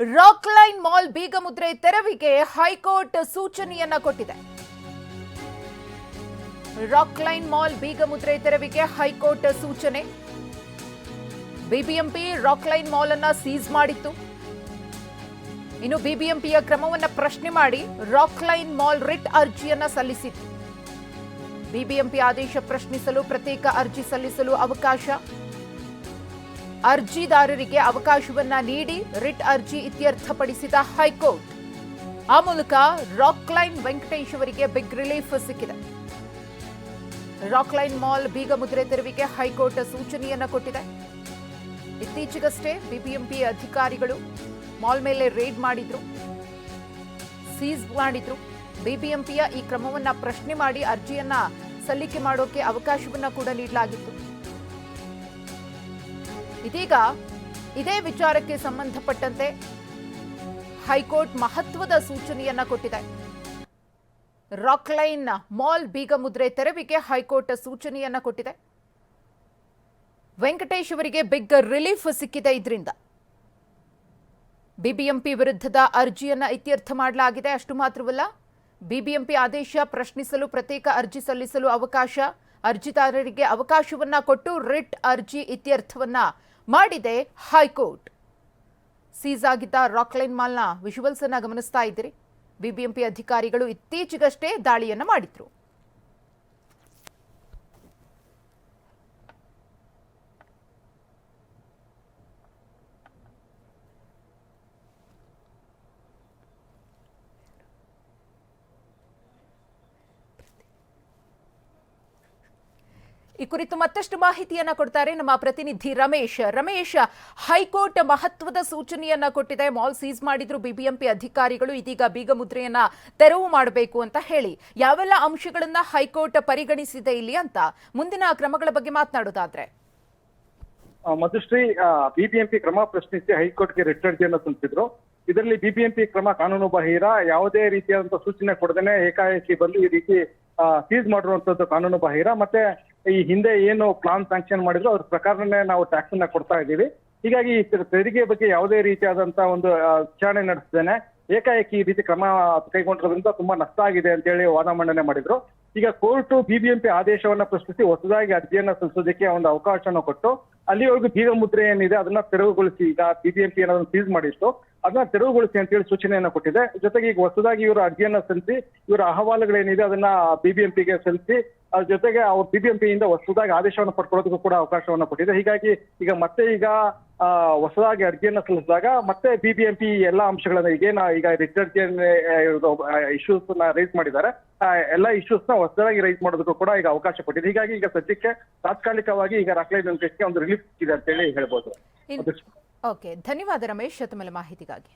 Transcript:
Rockline mall ಬೀಗಮುದ್ರೆ ತೆರವಿಗೆ high court ಸೂಚನೆಯನ್ನ ಕೊಟ್ಟಿದೆ. ರಾಕ್ಲೈನ್ ಮಾಲ್ ಬೀಗಮುದ್ರೆ ತೆರವಿಗೆ ಹೈಕೋರ್ಟ್ ಸೂಚನೆ. ಬಿಬಿಎಂಪಿ ರಾಕ್ಲೈನ್ ಮಾಲ್ ಅನ್ನ ಸೀಸ್ ಮಾಡಿತ್ತು. ಇನ್ನು ಬಿಬಿಎಂಪಿಯ ಕ್ರಮವನ್ನ ಪ್ರಶ್ನೆ ಮಾಡಿ ರಾಕ್ಲೈನ್ ಮಾಲ್ ರಿಟ್ ಅರ್ಜಿಯನ್ನ ಸಲ್ಲಿಸಿತ್ತು. ಬಿಬಿಎಂಪಿ ಆದೇಶ ಪ್ರಶ್ನಿಸಲು ಪ್ರತ್ಯೇಕ ಅರ್ಜಿ ಸಲ್ಲಿಸಲು ಅವಕಾಶ. ಅರ್ಜಿದಾರರಿಗೆ ಅವಕಾಶವನ್ನ ನೀಡಿ ರಿಟ್ ಅರ್ಜಿ ಇತ್ಯರ್ಥಪಡಿಸಿದ ಹೈಕೋರ್ಟ್. ಆ ಮೂಲಕ ರಾಕ್ಲೈನ್ ವೆಂಕಟೇಶ್ ಅವರಿಗೆ ಬಿಗ್ ರಿಲೀಫ್ ಸಿಕ್ಕಿದೆ. ರಾಕ್ಲೈನ್ ಮಾಲ್ ಬೀಗ ಮುದ್ರೆ ತೆರವಿಗೆ ಹೈಕೋರ್ಟ್ ಸೂಚನೆಯನ್ನು ಕೊಟ್ಟಿದೆ. ಇತ್ತೀಚೆಗಷ್ಟೇ ಬಿಬಿಎಂಪಿ ಅಧಿಕಾರಿಗಳು ಮಾಲ್ ಮೇಲೆ ರೇಡ್ ಮಾಡಿದ್ರು, ಸೀಸ್ ಮಾಡಿದ್ರು. ಬಿಬಿಎಂಪಿಯ ಈ ಕ್ರಮವನ್ನ ಪ್ರಶ್ನೆ ಮಾಡಿ ಅರ್ಜಿಯನ್ನ ಸಲ್ಲಿಕೆ ಮಾಡೋಕೆ ಅವಕಾಶವನ್ನ ಕೂಡ ನೀಡಲಾಗಿತ್ತು. ಇದೀಗ ಇದೇ ವಿಚಾರಕ್ಕೆ ಸಂಬಂಧಪಟ್ಟಂತೆ ಹೈಕೋರ್ಟ್ ಮಹತ್ವದ ಸೂಚನೆಯನ್ನ ಕೊಟ್ಟಿದೆ. ರಾಕ್ಲೈನ್ ಮಾಲ್ ಬೀಗ ಮುದ್ರೆ ತೆರವಿಗೆ ಹೈಕೋರ್ಟ್ ಸೂಚನೆಯನ್ನ ಕೊಟ್ಟಿದೆ. ವೆಂಕಟೇಶ್ ಅವರಿಗೆ ಬಿಗ್ ರಿಲೀಫ್ ಸಿಕ್ಕಿದೆ ಇದರಿಂದ. ಬಿಬಿಎಂಪಿ ವಿರುದ್ಧದ ಅರ್ಜಿಯನ್ನ ಇತ್ಯರ್ಥ ಮಾಡಲಾಗಿದೆ, ಅಷ್ಟು ಮಾತ್ರವಲ್ಲ, ಬಿಬಿಎಂಪಿ ಆದೇಶ ಪ್ರಶ್ನಿಸಲು ಪ್ರತ್ಯೇಕ ಅರ್ಜಿ ಸಲ್ಲಿಸಲು ಅವಕಾಶ, ಅರ್ಜಿದಾರರಿಗೆ ಅವಕಾಶವನ್ನ ಕೊಟ್ಟು ರಿಟ್ ಅರ್ಜಿ ಇತ್ಯರ್ಥವನ್ನ ಮಾಡಿದೆ ಹೈಕೋರ್ಟ್. ಸೀಸ್ ಆಗಿದ್ದ ರಾಕ್ಲೈನ್ ಮಾಲ್ನ ವಿಜುವಲ್ಸ್ ಅನ್ನ ಗಮನಿಸ್ತಾ ಇದ್ದೀರಿ. ಬಿಬಿಎಂಪಿ ಅಧಿಕಾರಿಗಳು ಇತ್ತೀಚೆಗಷ್ಟೇ ದಾಳಿಯನ್ನು ಮಾಡಿದ್ರು. ಈ ಕುರಿತು ಮತ್ತಷ್ಟು ಮಾಹಿತಿಯನ್ನ ಕೊಡ್ತಾರೆ ನಮ್ಮ ಪ್ರತಿನಿಧಿ ರಮೇಶ್. ರಮೇಶ್, ಹೈಕೋರ್ಟ್ ಮಹತ್ವದ ಸೂಚನೆಯನ್ನ ಕೊಟ್ಟಿದೆ. ಮಾಲ್ ಸೀಸ್ ಮಾಡಿದ್ರು ಬಿಬಿಎಂಪಿ ಅಧಿಕಾರಿಗಳು, ಇದೀಗ ಬೀಗ ಮುದ್ರೆಯನ್ನ ತೆರವು ಮಾಡಬೇಕು ಅಂತ ಹೇಳಿ. ಯಾವೆಲ್ಲ ಅಂಶಗಳನ್ನ ಹೈಕೋರ್ಟ್ ಪರಿಗಣಿಸಿದೆ ಇಲ್ಲಿ ಅಂತ ಮುಂದಿನ ಕ್ರಮಗಳ ಬಗ್ಗೆ ಮಾತನಾಡೋದಾದ್ರೆ. ಮಧುಶ್ರೀ ಬಿಬಿಎಂಪಿ ಕ್ರಮ ಪ್ರಶ್ನಿಸಿ ಹೈಕೋರ್ಟ್ಗೆ ರಿಟ್ ಅರ್ಜಿಯನ್ನು ಸಲ್ಲಿಸಿದ್ರು ಇದರಲ್ಲಿ ಬಿಬಿಎಂಪಿ ಕ್ರಮ ಕಾನೂನು ಬಾಹಿರ ಯಾವುದೇ ರೀತಿಯಾದಂತಹ ಸೂಚನೆ ಕೊಡದೇನೆ ಏಕಾಏಕಿ ಬಂದು ಈ ರೀತಿ ಸೀಸ್ ಮಾಡಿರುವಂತದ್ದು ಕಾನೂನು ಬಾಹಿರ ಮತ್ತೆ ಈ ಹಿಂದೆ ಏನು ಪ್ಲಾನ್ ಸ್ಯಾಂಕ್ಷನ್ ಮಾಡಿದ್ರು ಅದ್ರ ಪ್ರಕಾರನೇ ನಾವು ಟ್ಯಾಕ್ಸ್ ಅನ್ನ ಕೊಡ್ತಾ ಇದ್ದೀವಿ. ಹೀಗಾಗಿ ಈ ತೆರಿಗೆ ಬಗ್ಗೆ ಯಾವುದೇ ರೀತಿಯಾದಂತಹ ಒಂದು ವಿಚಾರಣೆ ನಡೆಸಿದ್ದೇನೆ ಏಕಾಏಕಿ ಈ ರೀತಿ ಕ್ರಮ ಕೈಗೊಂಡಿರೋದ್ರಿಂದ ತುಂಬಾ ನಷ್ಟ ಆಗಿದೆ ಅಂತ ಹೇಳಿ ವಾದ ಮಂಡನೆ ಮಾಡಿದ್ರು. ಈಗ ಕೋರ್ಟ್ ಬಿಬಿಎಂಪಿ ಆದೇಶವನ್ನ ಪ್ರಶ್ನಿಸಿ ಹೊಸದಾಗಿ ಅರ್ಜಿಯನ್ನ ಸಲ್ಲಿಸೋದಕ್ಕೆ ಒಂದು ಅವಕಾಶನ ಕೊಟ್ಟು, ಅಲ್ಲಿವರೆಗೂ ಬೀಗ ಮುದ್ರೆ ಏನಿದೆ ಅದನ್ನ ತೆರವುಗೊಳಿಸಿ, ಈಗ ಬಿಬಿಎಂಪಿ ಏನಾದ್ರು ಸೀಸ್ ಮಾಡಿತ್ತು, ಅದನ್ನ ತೆರವುಗೊಳಿಸಿ ಅಂತ ಹೇಳಿ ಸೂಚನೆಯನ್ನ ಕೊಟ್ಟಿದೆ. ಜೊತೆಗೆ ಈಗ ಹೊಸದಾಗಿ ಇವರ ಅರ್ಜಿಯನ್ನ ಸಲ್ಲಿಸಿ, ಇವರ ಅಹವಾಲುಗಳೇನಿದೆ ಅದನ್ನ ಬಿಬಿಎಂಪಿಗೆ ಸಲ್ಲಿಸಿ ಜೊತೆಗೆ ಅವ್ರು ಬಿಬಿಎಂಪಿಯಿಂದ ಹೊಸದಾಗಿ ಆದೇಶವನ್ನು ಪಡ್ಕೊಳ್ಳೋದಕ್ಕೂ ಕೂಡ ಅವಕಾಶವನ್ನ ಕೊಟ್ಟಿದೆ. ಹೀಗಾಗಿ ಈಗ ಮತ್ತೆ ಈಗ ಆ, ಹೊಸದಾಗಿ ಅರ್ಜಿಯನ್ನು ಸಲ್ಲಿಸಿದಾಗ ಮತ್ತೆ ಬಿಬಿಎಂಪಿ ಎಲ್ಲಾ ಅಂಶಗಳನ್ನ ಈಗೇನ ಈಗ ರಿಟರ್ನ್ ಇಶ್ಯೂಸ್ನ ರೈಸ್ ಮಾಡಿದ್ದಾರೆ. ಎಲ್ಲ ಇಶ್ಯೂಸ್ನ ಹೊಸದಾಗಿ ರೈಸ್ ಮಾಡೋದಕ್ಕೂ ಕೂಡ ಈಗ ಅವಕಾಶ ಕೊಟ್ಟಿದೆ. ಹೀಗಾಗಿ ಈಗ ಸದ್ಯಕ್ಕೆ ತಾತ್ಕಾಲಿಕವಾಗಿ ಈಗ ರಾಕ್ಲೈ ವೆಂಕಟೇಶ್ಗೆ ಒಂದು ರಿಲೀಫ್ ಇದೆ ಅಂತ ಹೇಳಿ ಹೇಳ್ಬೋದು ಓಕೆ ಧನ್ಯವಾದ ರಮೇಶ್ ಮಾಹಿತಿಗಾಗಿ.